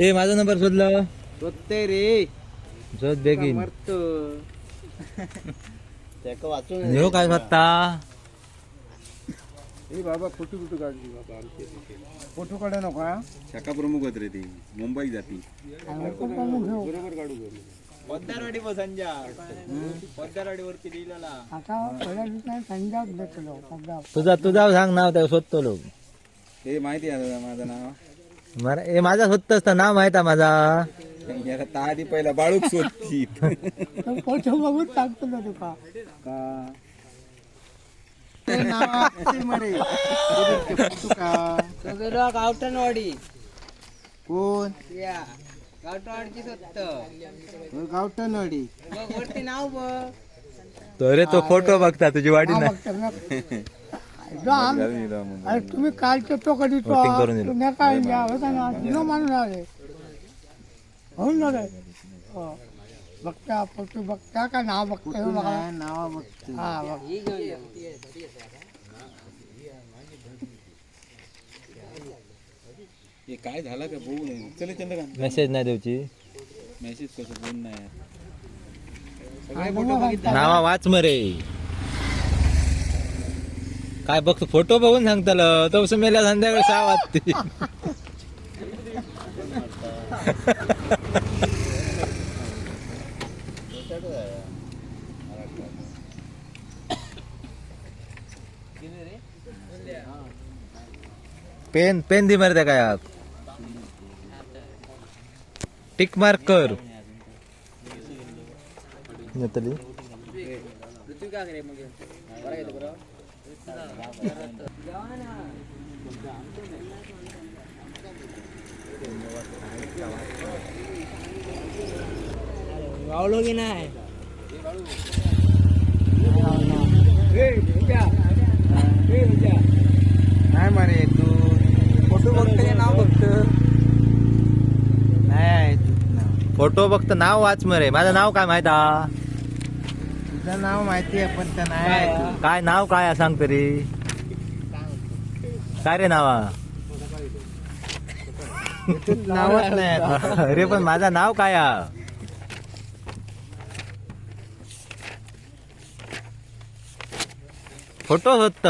ए माझा नंबर शोधलं. रोजते रे. शोध बेगीन मरतो. त्याका वाचून ह्यो काय स्वतः? हे बाबा फोटो कुठे काढली बाबा आमचे. फोटो काढा नको हा. शाखा प्रमुख होत रे ती. मुंबईत जाती. बरोबर काढू पद्दारवाडी संजा. पद्दारवाडी वरती लिहिलेला तुझा तुझा सांग नाव त्या शोधतो लोक. हे माहिती आहे माझं नाव. मला ए माझा शोधतोस तर नाव माहीत आहे माझा. याला ता आधी पहिला बाळूक शोधती का. ते नाव असते मरे बघितले फोटो का? गावठणवाडी कोण? या गावठणवाडीची सत्त हो, गावठणवाडी. बघ वरती नाव बघ तो तो फोटो बघता तुझी वाडी नाही अरे तुम्ही कालचे तो कधी तो Voting करून दिलं. घ्या होता ना तिनं माणूस आले होऊन झालं हो. बघता फोटो बघता का नाव बघता हे बघा. नावा बघतो. हा बघ. ही हे काय झालं का? बघू नये. चले चंद्रकांत. मेसेज नाही देऊची. मेसेज कसं फोन नाही हा. नावा वाच मरे. काय बघतो फोटो बघून सांगताल? तो मेल्या संध्याकाळी सहा वाजते पेन पेन दि मारते काय आत टिक मार्क कर. नेतली वावलो की नाही नाही मारे तू फोटो बघतो नाव बघतो नाही फोटो बघतो नाव वाच मरे. माझं नाव काय माहिती तुझं नाव माहिती आहे पण ते नाही आहे. काय नाव काय आहे सांग तरी? काय रे नावा? नावच नाही. आहे. अरे पण माझं नाव काय हा फोटो होत.